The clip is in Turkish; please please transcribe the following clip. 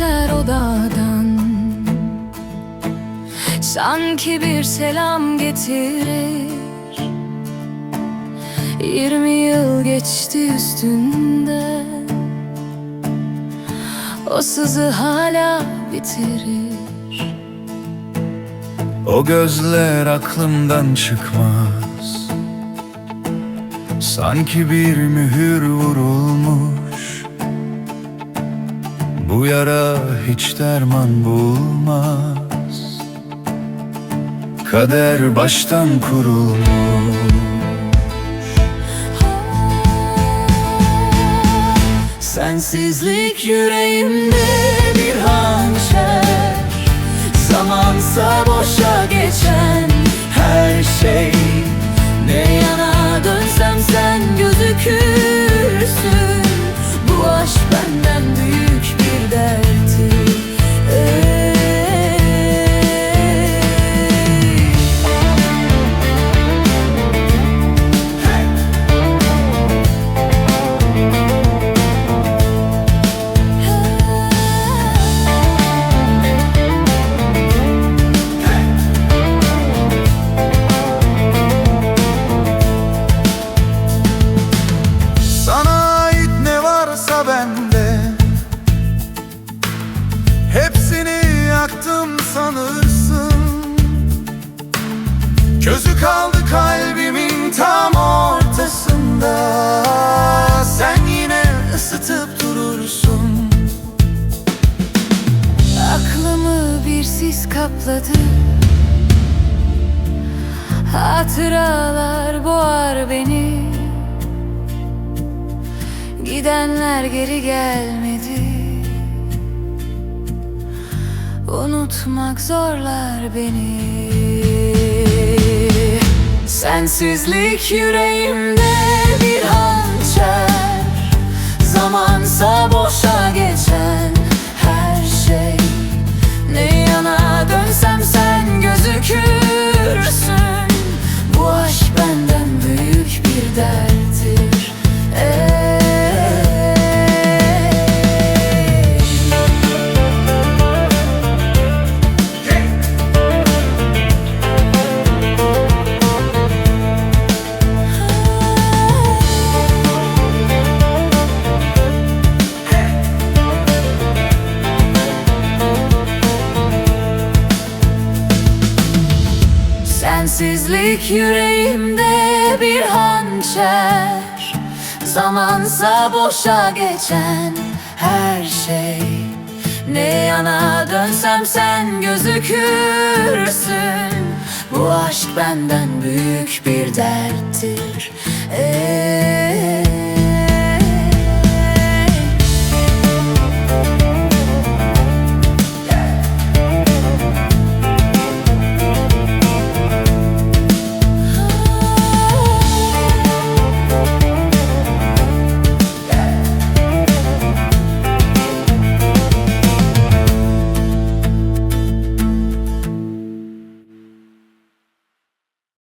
eser odadan. Sanki bir selam getirir. Yirmi yıl geçti üstünde. O sızı hala bitirir. O gözler aklımdan çıkmaz. Sanki bir mühür vurulmuş. Bu yara hiç derman bulmaz. Kader baştan kurulmuş. Sensizlik yüreğimde sanırsın Közü kaldı kalbimin tam ortasında. Sen yine ısıtıp durursun. Aklımı bir sis kapladı. Hatıralar boğar beni. Gidenler geri gelmedi Unutmak zorlar beni. Sensizlik yüreğimde bir hançer. Zamansa boşa geçen Sensizlik yüreğimde bir hançer. Zamansa boşa geçen her şey. Ne yana dönsem sen gözükürsün. Bu aşk benden büyük bir derttir. Ey.